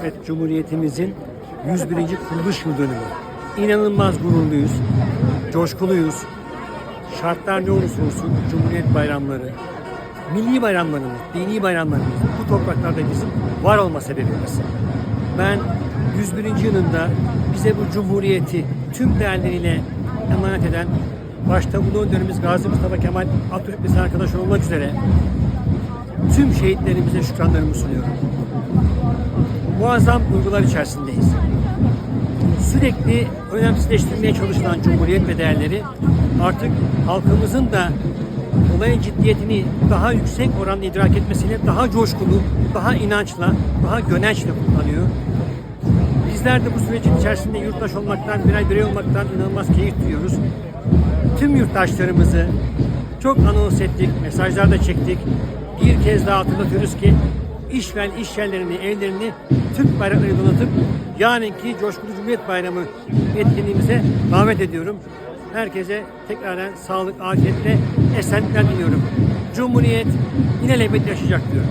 Evet, Cumhuriyetimizin 101. kuruluş yıl dönümü. İnanılmaz gururluyuz, coşkuluyuz. Şartlar ne olursa olsun Cumhuriyet bayramları, milli bayramlarımız, dini bayramlarımız bu topraklarda bizim var olma sebebimiz. Ben 101. yılında bize bu Cumhuriyeti tüm değerleriyle emanet eden başta Ulu Önderimiz Gazi Mustafa Kemal Atatürk bize arkadaş olmak üzere tüm şehitlerimize şükranlarımı sunuyorum. Muazzam duygular içerisindeyiz. Sürekli önemsizleştirmeye çalışılan Cumhuriyet ve değerleri artık halkımızın da olayın ciddiyetini daha yüksek oranda idrak etmesiyle daha coşkulu, daha inançla, daha gönençle kullanıyor. Bizler de bu sürecin içerisinde yurttaş olmaktan, birer birey olmaktan inanılmaz keyif duyuyoruz. Tüm yurttaşlarımızı çok anons ettik, mesajlar da çektik. Bir kez daha hatırlatıyoruz ki işvel iş yerlerini, evlerini Türk bayrakları donatıp yarınki Coşkulu Cumhuriyet Bayramı etkinliğimize davet ediyorum. Herkese tekrardan sağlık, afiyetle esenlikler diliyorum. Cumhuriyet yine lebet yaşayacak diyorum.